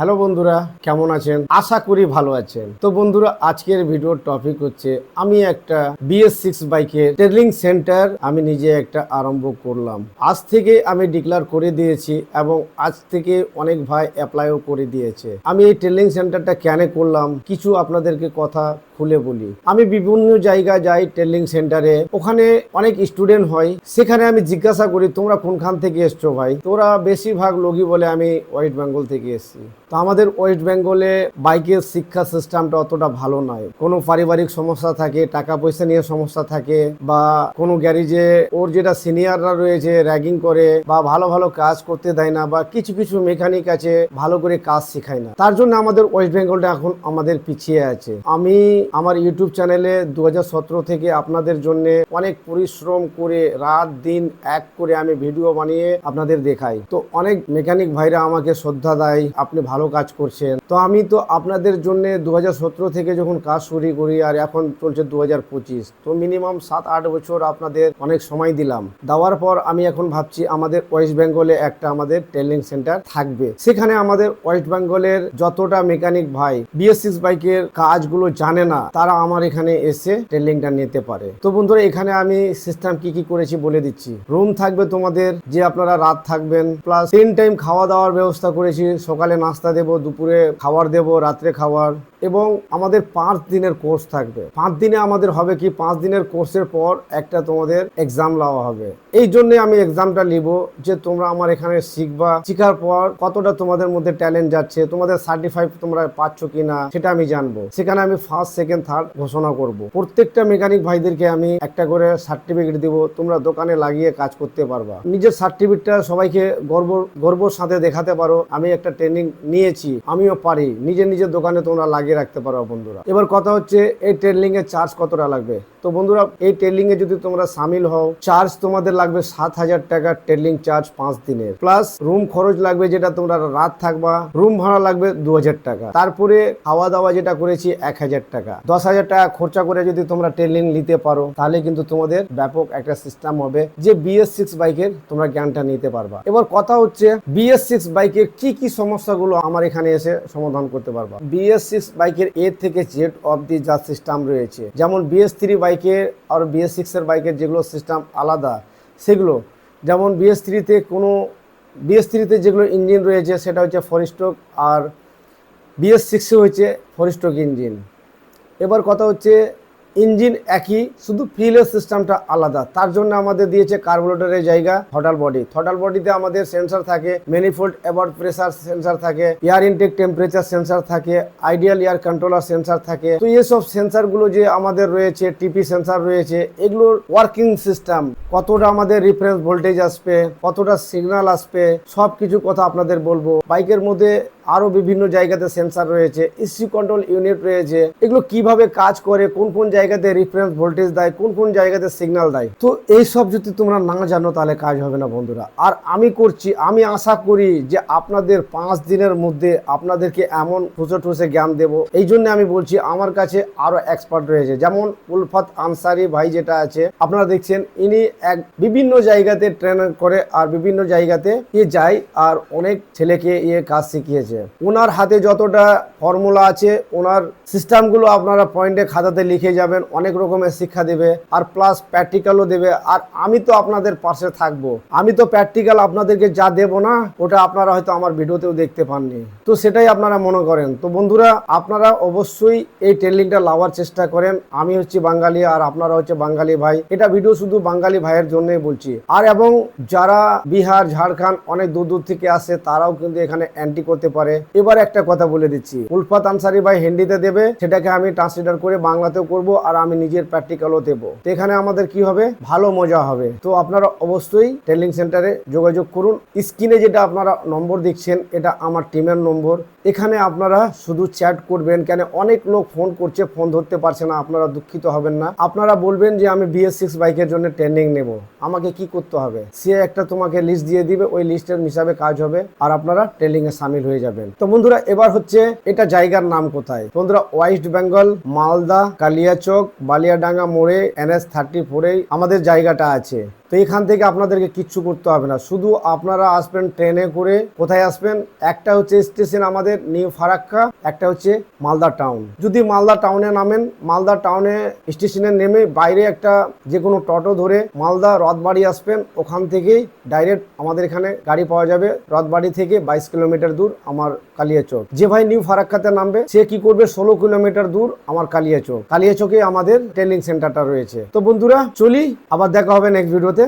Hello বন্ধুরা, কেমন আছেন? আশা করি ভালো আছেন। তো বন্ধুরা, আজকের ভিডিওর টপিক হচ্ছে, আমি একটা বিএস সিক্স বাইকের ট্রেনিং সেন্টার আমি নিজে একটা আরম্ভ করলাম। আজ থেকে আমি ডিক্লার করে দিয়েছি এবং আজ থেকে অনেক ভাই অ্যাপ্লাইও করে দিয়েছে। আমি এই ট্রেনিং সেন্টারটা কেন করলাম? কিছু আপনাদেরকে কথা খুলে বলি। আমি বিভিন্ন জায়গায় যাই ট্রেনিং সেন্টারে ওখানে অনেক স্টুডেন্ট হয়। সেখানে আমি জিজ্ঞাসা করি, তোমরা কোনখান থেকে এসছো ভাই? তোরা বেশিরভাগ লোকই বলে, আমি ওয়েস্ট বেঙ্গল থেকে এসেছি। তো আমাদের ওয়েস্ট বেঙ্গলে বাইকের শিক্ষা সিস্টেমটা অতটা ভালো নয়। কোনো পারিবারিক সমস্যা থাকে, টাকা পয়সা নিয়ে সমস্যা থাকে বা কোনো গ্যারেজে ওর যেটা সিনিয়ররা রয়েছে র্যাগিং করে বা ভালো ভালো কাজ করতে দেয় না বা কিছু কিছু মেকানিক আছে, ভালো করে কাজ শেখায় না। তার জন্য আমাদের ওয়েস্ট বেঙ্গলটা এখন আমাদের পিছিয়ে আছে। আমি আমার ইউটিউব চ্যানেলে দু হাজার সতেরো থেকে আপনাদের জন্য অনেক পরিশ্রম করে রাত দিন এক করে আমি ভিডিও বানিয়ে আপনাদের দেখাই। তো অনেক মেকানিক ভাইরা আমাকে শ্রদ্ধা দেয়, আপনি ভালো কাজ করছেন। তো আমি তো আপনাদের জন্য দু হাজার সতেরো থেকে যখন কাজ শুরু করি আর এখন চলছে দু হাজার পঁচিশ, তো মিনিমাম সাত আট বছর আপনাদের অনেক সময় দিলাম। দেওয়ার পর আমি এখন ভাবছি আমাদের ওয়েস্ট বেঙ্গলে একটা আমাদের ট্রেনিং সেন্টার থাকবে। সেখানে আমাদের ওয়েস্ট বেঙ্গলের যতটা মেকানিক ভাই বিএস সিক্স বাইকের কাজগুলো জানে না তারা আমার এখানে এসে ট্রেনিংটা নিতে পারে। তো বন্ধুরা, এখানে আমি সিস্টেম কি কি করেছি বলে দিচ্ছি। রুম থাকবে তোমাদের, যে আপনারা রাত থাকবেন প্লাস তিন টাইম খাওয়া দাওয়ার ব্যবস্থা করেছি। সকালে নাস্তা দেব, দুপুরে খাবার দেব, রাত্রে খাবার। এবং আমাদের পাঁচ দিনের কোর্স থাকবে। পাঁচ দিনে আমাদের হবে কি? পাঁচ দিনের কোর্সের পর একটা তোমাদের এক্সাম লওয়া হবে। এই জন্য আমি এক্সামটা নিব যে তোমরা আমার এখানে শিখবা। শিখার পর কতটা তোমাদের মধ্যে ট্যালেন্ট যাচ্ছে, তোমাদের সার্টিফাইড তোমরা পাচ্ছ কিনা, সেটা আমি জানব। সেখানে আমি ফার্স্ট সেকেন্ড থার্ড ঘোষণা করব। প্রত্যেকটা মেকানিক ভাইদেরকে আমি একটা করে সার্টিফিকেট দিব, তোমরা দোকানে লাগিয়ে কাজ করতে পারবা। নিজের সার্টিফিকেটটা সবাইকে গর্ব, গর্বর সাথে দেখাতে পারো, আমি একটা ট্রেনিং নিয়েছি, আমিও পারি, নিজের নিজের দোকানে তোমরা লাগিয়ে রাখতে পারো বন্ধুরা। এবার কথা হচ্ছে, এই ট্রেনিং এর চার্জ কতটা লাগবে? তো বন্ধুরা, এই ট্রেনিং এ যদি তোমরা সামিল হও চার্জ তোমাদের লাগবে সাত হাজার টাকা ট্রেনিং চার্জ পাঁচ দিনের। প্লাস রুম খরচ লাগবে যেটা তোমরা রাত থাকবা রুম ভাড়া লাগবে দু হাজার টাকা। তারপরে খাওয়া দাওয়া যেটা করেছি এক হাজার টাকা। দশ হাজার টাকা খরচা করে যদি তোমরা ট্রেনিং নিতে পারো, তাহলে কিন্তু তোমাদের ব্যাপক একটা সিস্টেম হবে যে বিএস সিক্স বাইকের তোমরা জ্ঞানটা নিতে পারবা। এবার কথা হচ্ছে বিএস সিক্স বাইকের কি কি সমস্যাগুলো আমার এখানে এসে সমাধান করতে পারবা। বিএস সিক্স বাইকের এ থেকে জেড অবধি যা সিস্টেম রয়েছে, যেমন বিএস থ্রি বাইকের আর বিএস সিক্সের বাইকের যেগুলো সিস্টেম আলাদা, সেগুলো, যেমন বিএস থ্রিতে কোনো বিএস থ্রিতে যেগুলো ইঞ্জিন রয়েছে, সেটা হচ্ছে ফরিস্টক আর বিএস সিক্সে হচ্ছে ফরিস্টক ইঞ্জিন এবার কথা হচ্ছে ইঞ্জিন একই, শুধু ফিলের সিস্টেমটা আলাদা। তার জন্য আমাদের দিয়েছে কার্বোরেটরের জায়গা থটাল বডি থটাল বডিতে আমাদের সেন্সার থাকে ম্যানিফোল্ড অ্যাবাউট প্রেসার সেন্সার থাকে এয়ার ইনটেক টেম্পারেচার সেন্সর থাকে আইডিয়াল এয়ার কন্ট্রোলার সেন্সর থাকে। তো এইসব সেন্সরগুলো যে আমাদের রয়েছে টিপি সেন্সার রয়েছে, এগুলোর ওয়ার্কিং সিস্টেম কতটা আমাদের রিফারেন্স ভোল্টেজ আসবে, কতটা সিগন্যাল আসবে সব কিছু কথা আপনাদের বলব। বাইকের মধ্যে আরও বিভিন্ন জায়গাতে সেন্সার রয়েছে ইসি কন্ট্রোল ইউনিট রয়েছে। এগুলো কীভাবে কাজ করে, কোন কোন জায়গাতে রিফারেন্স ভোল্টেজ দেয়, কোন কোন জায়গাতে সিগন্যাল দেয়? তো এই সব যদি তোমরা না জানো, তাহলে কাজ হবে না বন্ধুরা। আর আমি করছি, আমি আশা করি যে আপনাদের পাঁচ দিনের মধ্যে আপনাদেরকে এমন ঠুসে ঠুসে জ্ঞান দেব। এই জন্য আমি বলছি, আমার কাছে আরও এক্সপার্ট রয়েছে। যেমন উলফাত আনসারি ভাই যেটা আছে, আপনারা দেখছেন, ইনি এক বিভিন্ন জায়গাতে ট্রেন করে আর বিভিন্ন জায়গাতে ইয়ে যায় আর অনেক ছেলেকে ইয়ে কাজ শিখিয়েছে। ওনার হাতে যতটা ফর্মুলা আছে, ওনার সিস্টেমগুলো আপনারা পয়েন্টে খাতাতে লিখে যাবেন। অনেক রকমের শিক্ষা দেবে, আর প্লাস প্র্যাকটিক্যালও দেবে। আর আমি তো আপনাদের পাশে থাকব। আমি তো প্র্যাকটিক্যাল আপনাদেরকে যা দেব না, ওটা আপনারা হয়তো আমার ভিডিওতেও দেখতে পাননি। তো সেটাই আপনারা মনে করেন। তো বন্ধুরা, আপনারা অবশ্যই এই ট্রেনিংটা লাওয়ার চেষ্টা করেন। আমি হচ্ছি বাঙালি, আর আপনারা হচ্ছে বাঙালি ভাই। এটা ভিডিও শুধু বাঙালি ভাইয়ের জন্যই বলছি। আর এবং যারা বিহার, ঝাড়খণ্ড অনেক দূর দূর থেকে আসে, তারাও কিন্তু এখানে অ্যান্টি করতে পারে। এবার একটা কথা বলে দিচ্ছি। উলফাত আনসারি ভাই হিন্দিতে দেবে, সেটাকে আমি ট্রান্সলেটার করে বাংলাতেও করব। আর আমি নিজের প্র্যাকটিক্যালও দেবো। তো এখানে আমাদের কি হবে? ভালো মজা হবে। তো আপনারা অবশ্যই ট্রেনিং সেন্টারে যোগাযোগ করুন। স্ক্রিনে যেটা আপনারা নম্বর দেখছেন, এটা আমার টিমের নম্বর। এখানে আপনারা শুধু চ্যাট করবেন, কেন অনেক লোক ফোন করছে ফোন ধরতে পারছে না, আপনারা দুঃখিত হবেন না। আপনারা বলবেন যে, আমি বিএস সিক্স বাইকের জন্য ট্রেনিং নেব। আমাকে কি করতে হবে? সে একটা তোমাকে লিস্ট দিয়ে দিবে, ওই লিস্টের হিসাবে কাজ হবে, আর আপনারা ট্রেনিং এ সামিল হয়ে যাবেন। তো বন্ধুরা, এবার হচ্ছে, এটা জায়গার নাম কোথায়? বন্ধুরা ওয়েস্ট বেঙ্গল মালদা কালিয়াচক বালিয়াডাঙ্গা মোড়ে এনএস থার্টি ফোরে আমাদের জায়গাটা আছে। তো এখান থেকে আপনাদেরকে কিচ্ছু করতে হবে না। শুধু আপনারা আসবেন ট্রেনে করে কোথায় আসবেন? একটা হচ্ছে স্টেশন আমাদের নিউ ফারাক্কা, একটা হচ্ছে মালদা টাউন। যদি মালদা টাউনে নামেন, মালদা টাউনে স্টেশনে নেমে বাইরে একটা যে কোনো টোটো ধরে মালদা রথবাড়ি আসবেন, ওখান থেকেই ডাইরেক্ট আমাদের এখানে গাড়ি পাওয়া যাবে। রথবাড়ি থেকে বাইশ কিলোমিটার দূর আমার কালিয়াচক। যে ভাই নিউ ফারাক্কাতে নামবে, সে কি করবে? ষোলো কিলোমিটার দূর আমার কালিয়াচক। কালিয়াচকে আমাদের ট্রেনিং সেন্টারটা রয়েছে। তো বন্ধুরা, চলি, আবার দেখা হবে নেক্সট ভিডিওতে